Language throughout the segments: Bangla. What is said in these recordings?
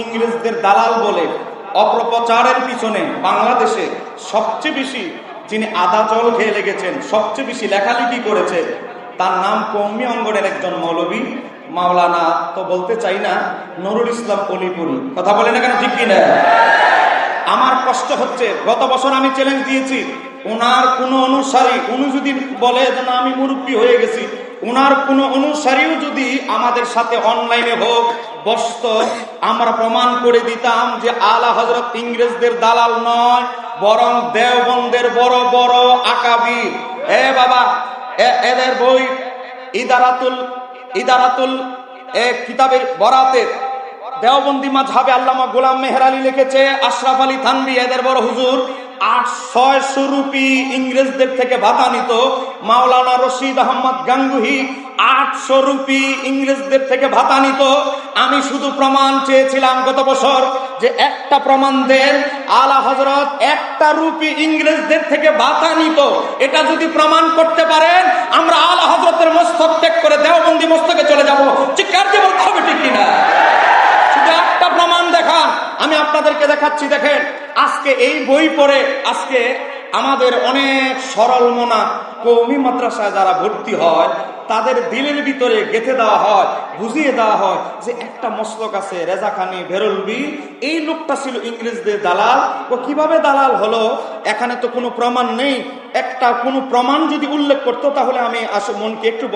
ইংরেজদের দালাল বলে অপপ্রচারের পিছনে বাংলাদেশে সবচেয়ে বেশি যিনি আদা জল খেয়ে লেগেছেন, সবচেয়ে বেশি লেখালেখি করেছে তার নাম কৌমি অঙ্গনের একজন মৌলবী, মাওলানা তো বলতে চাই না, নুরুল ইসলাম অলিপুরি। কথা বলে না কেন? ঠিক কিনা? আমার কষ্ট হচ্ছে, গত বছর আমি চ্যালেঞ্জ দিয়েছি ওনার কোনো অনুসারী, উনি যদি বলে যে না, আমি মুরব্বী হয়ে গেছি ওনার কোনো অনুসারীও যদি আমাদের সাথে অনলাইনে হোক বসত, আমরা প্রমাণ করে দিতাম যে আলা হজরত ইংরেজদের দালাল নয়, বরং দেওবন্দের বড় বড় আকাবির। এ বাবা এদের বই ইদারাতুল ইদারাতুল, এ কিতাবের বরাতের। দেওবন্দি মাঝহাবে আল্লামা গোলাম মেহের আলী লিখেছে, আশরাফ আলী থানবি এদের বড় হুজুর আট ছয়শো রুপি ইংরেজদের থেকে ভাতা নিত। মাওলানা রশিদ আহমদ গাঙ্গুহি আটশো রুপি ইংরেজদের থেকে ভাতা নিত। আমি শুধু প্রমাণ চেয়েছিলাম গত বছর যে একটা প্রমাণ দেন, আলা হজরত একটা রুপি ইংরেজদের থেকে ভাতা নিত। এটা যদি প্রমাণ করতে পারেন, আমরা আলা হজরতের মস্তক ত্যাগ করে দেওবন্দি মস্তকে চলে যাব। চিকার বলতে হবে ঠিক কিনা? শুধু একটা প্রমাণ দেখান। আমি আপনাদেরকে দেখাচ্ছি, দেখেন, আজকে এই বই পড়ে আজকে আমাদের অনেক সরল মনা কৌমি মাদ্রাসায় যারা ভর্তি হয় তাদের দিলের ভিতরে গেথে দেওয়া হয়, বুঝিয়ে দেওয়া হয় যে একটা মসলক আছে রেজা খানি বেরলবি এই লোকটা ছিল ইংরেজদের দালাল। ও কীভাবে দালাল হলো? এখানে তো কোনো প্রমাণ নেই। একটা কোনো প্রমাণ যদি উল্লেখ করতো, তাহলে আমি আসলে মনকে একটু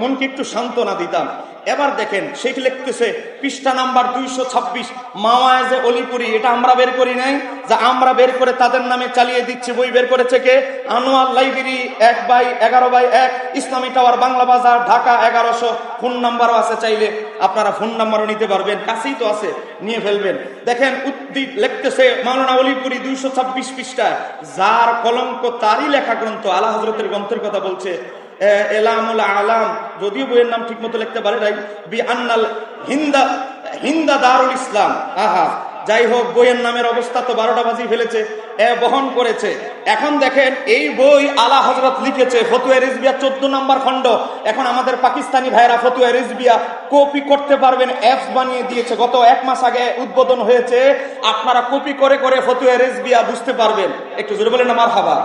মনকে একটু সান্ত্বনা দিতাম। এবার দেখেন সেটি লিখতেছে, পৃষ্ঠা নাম্বার দুইশো ছাব্বিশ মাওয়াজে অলিপুরি, এটা আমরা বের করি নাই, যা আমরা বের করে তাদের নামে চালিয়ে দিচ্ছি, বই বের করেছে কে? আনোয়ার লাইব্রেরি, এক বাই এগারো বাই এক, ইসলামী টাওয়ার, বাংলা বাজার, ঢাকা এগারোশো, ফোন নাম্বারও আছে চাইলে আপনারা ফোন নাম্বারও নিতে পারবেন, কাছেই তো আছে, নিয়ে ফেলবেন। দেখেন উদ্দীপ লিখতেছে, মাওলানা অলিপুরি, দুইশো ছাব্বিশ পৃষ্ঠায়, যার কলঙ্ক তারই লেখা গ্রন্থ আলা হজরতের গ্রন্থের কথা বলছে আলাম। যদিও বইয়ের নাম ঠিক মতো লিখতে পারে নাই। বি আন্নাল হিন্দা হিন্দা দারুল ইসলাম। আহা, যাই হোক, বইয়ের নামের অবস্থা তো বারোটা বাজি ফেলেছে বহন করেছে। এখন দেখেন, এই বই আলা হজরত লিখেছে ফতুয়া রিজবিয়া চোদ্দ নম্বর খণ্ড। এখন আমাদের পাকিস্তানি ভাইরা ফতুয়া রিজবিয়া কপি করতে পারবেন, অ্যাপস বানিয়ে দিয়েছে। গত এক মাস আগে উদ্বোধন হয়েছে, আপনারা কপি করে করে ফতুয়া রিজবিয়া বুঝতে পারবেন। একটু জোরে বলেন আমার খাবার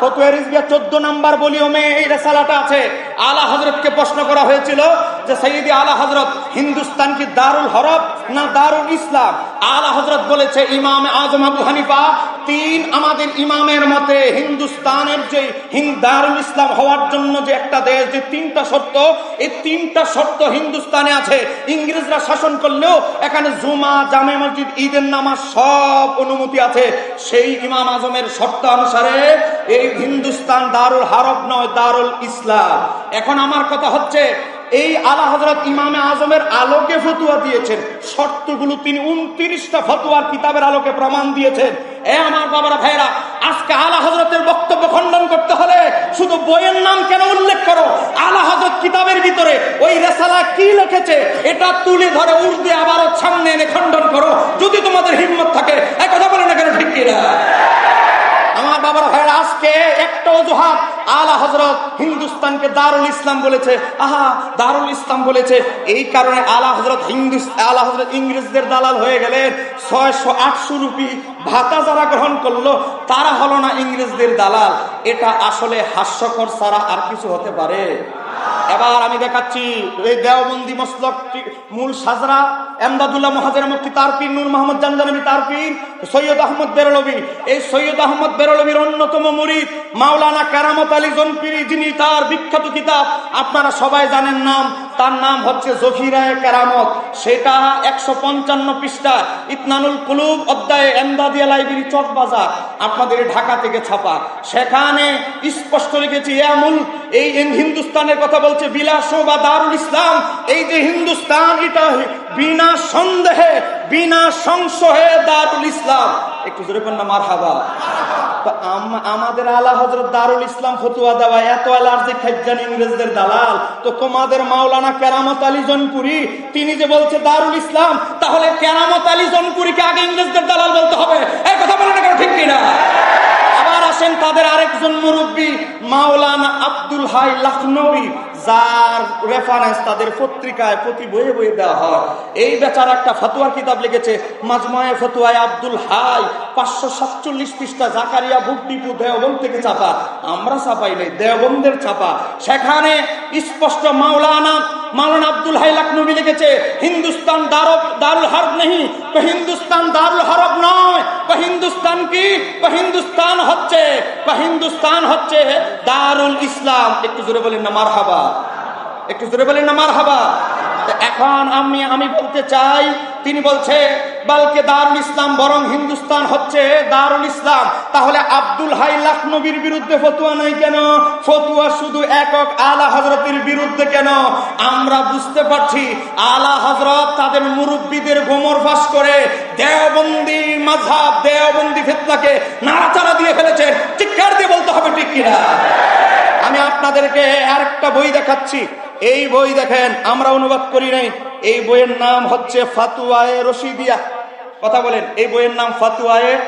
ফতুয়া রিজবিয়া চোদ্দ নাম্বার বলিওমে এই রেসালাটা আছে। আলা হজরতকে প্রশ্ন করা হয়েছিল যে সৈয়দি আলা হজরত হিন্দুস্তান কি দারুল হরব না দারুল ইসলাম? আলা হজরত বলেছে, ইমাম আজম আবু হানিফা, তিন আমাদের ইমামের মতে হিন্দুস্তানের যে দারুল ইসলাম হওয়ার জন্য যে একটা দেশ, যে তিনটা শর্ত, এই তিনটা শর্ত হিন্দুস্তানে আছে। ইংরেজরা শাসন করলেও এখানে জুমা, জামে মসজিদ, ঈদের নামাজ সব অনুমতি আছে। সেই ইমাম আজমের শর্ত অনুসারে এই হিন্দুস্তান দারুল হারব নয়, দারুল ইসলাম। এখন আমার কথা হচ্ছে, এই আলা হজরত ইমামে আজমের আলোকে ফতুয়া দিয়েছেন, শর্তগুলো তিনি উনত্রিশটা ফতুয়ার কিতাবের আলোকে প্রমাণ দিয়েছেন। এ আমার বাবারা ভাইরা আজকে আলা হজরতের বক্তব্য খণ্ডন করতে হলে শুধু বইয়ের নাম কেন উল্লেখ করো? আলা হজরত কিতাবের ভিতরে ওই রেসালা কি লিখেছে, এটা তুলে ধরে উর্দে আবারও সামনে এনে খণ্ডন করো। যদি তোমাদের হিম্মত থাকে এক কথা বলে না কেন, ঠিক কিনা? আমার আজকে একটা অজুহাত আলা হজরত হিন্দুস্তানকে দারুল ইসলাম বলেছে। আহা, দারুল ইসলাম বলেছে। এই কারণে আলা হজরত হিন্দু আলা হজরত ইংরেজদের দালাল হয়ে গেলেন। ছয়শো আটশো রুপি ভাতা যারা গ্রহণ করল, তারা হলো না ইংরেজদের দালাল। এটা আসলে হাস্যকর ছাড়া আর কিছু হতে পারে। এবার আমি দেখাচ্ছি এই দেওবন্দি মসলক মূল সাজরা এমদাদুল্লাহ মহাজের মুক্তি তার পীর নূর মোহাম্মদ জানজানবী তার পীর সৈয়দ আহমদ বেরলবী। এই সৈয়দ আহমদ বেরলবীর অন্যতম মুরিদ, মাওলানা কারামত আলী জনপিরি, যিনি তার বিখ্যাত কিতাব, আপনারা সবাই জানেন নাম তার নাম হচ্ছে জফিরায় কেরামত। সেটা একশো পঞ্চান্ন পৃষ্ঠা, ইতনানুল কুলুব অধ্যায়ে এমদাদিয়া লাইব্রেরি চকবাজার আপনাদের ঢাকা থেকে ছাপা। সেখানে স্পষ্ট লিখেছি এমুল এই হিন্দুস্তানের কথা বলছে বিলাস বা দারুল ইসলাম। এই যে হিন্দুস্তান, এটা বিনা সন্দেহে, বিনা সংশয়ে দারুল ইসলাম। একটু জোরে কন্যা মার হাবা আমাদের আলা হজরত দারুল ইসলাম ফতুয়া দেওয়া, এত অ্যালার্জি খাইজান ইংরেজদের দালাল। তো তোমাদের মাওলানা কেরামত আলী জনপুরি, তিনি যে বলছে দারুল ইসলাম, তাহলে কেরামত আলী জনপুরিকে আগে ইংরেজদের দালাল বলতে হবে এই কথা বলে না কেন ঠিক কিনা আবার আসেন আরেকজন মুরব্বী মাওলানা আব্দুল হাই লখনবী, যার রেফারেন্স তাদের পত্রিকায় প্রতি বইয়ে বইয়ে দেওয়া হয়। এই বেচার একটা ফতুয়ার কিতাব লিখেছে মাজমায়ে ফতুয়ায় আব্দুল হাই, পাঁচশো সাতচল্লিশ পৃষ্ঠা জাকারিয়া বুকডিপু দেওবন্দ থেকে চাপা আমরা চাপাই নেই, দেওবন্দের চাপা সেখানে স্পষ্ট মাওলানা মাওলানা আব্দুল হাই লখনবী লিখেছে, হিন্দুস্তান দারব, দারুল হরব নেই হিন্দুস্তান দারুল হরব নয়। তো হিন্দুস্তান কি? হিন্দুস্তান হচ্ছে হিন্দুস্তান হচ্ছে দারুল ইসলাম। একটু জোরে বলেন না, মারহাবা। একটু জোরে বলেন না, মারহাবা। এখন আমি আমি বলতে চাই, তিনি বলছে বালকে দারুল ইসলাম বরং হিন্দুস্তান হচ্ছে দারুল ইসলাম। তাহলে আব্দুল হাই লাখনবীর বিরুদ্ধে ফতুয়া নাই কেন? ফতুয়া শুধু একক আলা হজরতের বিরুদ্ধে কেন? আমরা বুঝতে পারছি আলা হজরত তাদের মুরব্বীদের গোমর ফাঁস করে দেওবন্দি মাঝাব দেওবন্দি ফেতনাকে নাড়াচাড়া দিয়ে ফেলেছেন চিৎকার দিয়ে বলতে হবে, ঠিক কিনা? আমি আপনাদেরকে আরেকটা বই দেখাচ্ছি। এই বই দেখেন, আমরা অনুবাদ করি নাই। এই বইয়ের নাম হচ্ছে ফাতুয়ায়ে রশিদিয়া। কথা বলেন, এই বইয়ের নাম ফাতুয়ায়ে।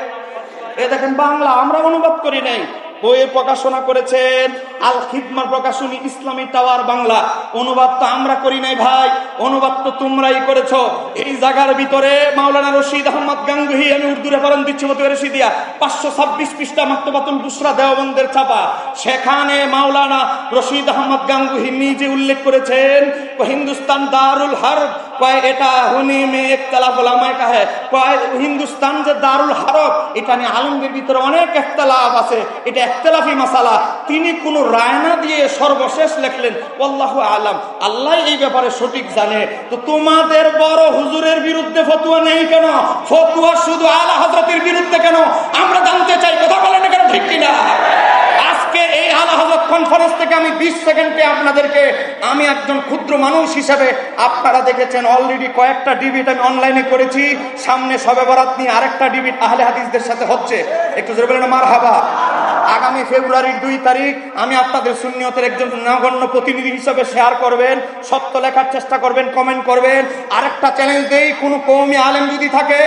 এ দেখেন বাংলা, আমরা অনুবাদ করি নাই। বইয়ে প্রকাশনা করেছেন আল খিদমার প্রকাশনী ইসলামী টাওয়ার বাংলা। অনুবাদ তো আমরা করি নাই ভাই, অনুবাদ তো তোমরাই করেছ। এই জায়গার ভিতরে মাওলানা রশিদ আহমদ গাঙ্গুহি, আমি উর্দু রেফারেন দিচ্ছি মতো রশিদিয়া, পাঁচশো ছাব্বিশ পৃষ্ঠা মাক্তবাতুল বুসরা দেওবন্দের ছাপা সেখানে মাওলানা রশিদ আহমদ গাঙ্গুহি নিজে উল্লেখ করেছেন হিন্দুস্তান দারুল হারব কয়, এটা হুনি মে একতলাফ ওলামায় কাহে কয়, হিন্দুস্তান যে দারুল হারব এটা নিয়ে আলমদের ভিতরে অনেক একতলাফ আছে। এটা একতলাফি মাসালা। তিনি কোনো রায় না দিয়ে সর্বশেষ লেখলেন আল্লাহ আলাম, আল্লাহ এই ব্যাপারে সঠিক জানে। তো তোমাদের বড় হুজুরের বিরুদ্ধে ফতুয়া নেই কেন? ফতুয়া শুধু আলা হজরতের বিরুদ্ধে কেন? আমরা জানতে চাই, কথা বলেন কেন, ঠিক কিনা? আজকে এই কনফারেন্স থেকে আমি বিশ আপনাদেরকে, আমি একজন ক্ষুদ্র মানুষ হিসেবে, আপনারা দেখেছেন অলরেডি কয়েকটা ডিবিট আমি অনলাইনে করেছি। সামনে সবে বরাত নিয়ে আরেকটা ডিবিট আহলে হাদিসদের সাথে হচ্ছে। একটু জোরে বলেন মার হাবা আগামী ফেব্রুয়ারির দুই তারিখ আমি আপনাদের শূন্যতের একজন নগণ্য প্রতিনিধি হিসেবে শেয়ার করবেন, সত্য লেখার চেষ্টা করবেন কমেন্ট করবেন। আরেকটা চ্যালেঞ্জ দেই, কোনো কৌমি আলেম যদি থাকে,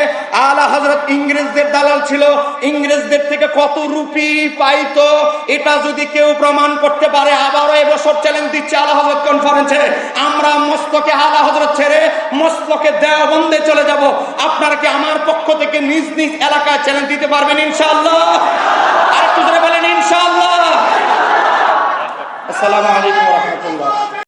আলা হজরত ইংরেজদের দালাল ছিল, ইংরেজদের থেকে কত রুপি পাইতো? এটা যদি কেউ প্রমাণ করতে পারে, আবারও এবছর চ্যালেঞ্জ দিচ্ছে আলা হজরত কনফারেন্সে আমরা মস্তকে আলা হজরত ছেড়ে মস্তকে দেওবন্দে চলে যাব। আপনারা কি আমার পক্ষ থেকে নিজ নিজ এলাকায় চ্যালেঞ্জ দিতে পারবেন ইনশাআল্লাহ? আরেকটু ধরে বলেন ইনশাআল্লাহ। আসসালামু আলাইকুম রহমতুল্লাহ।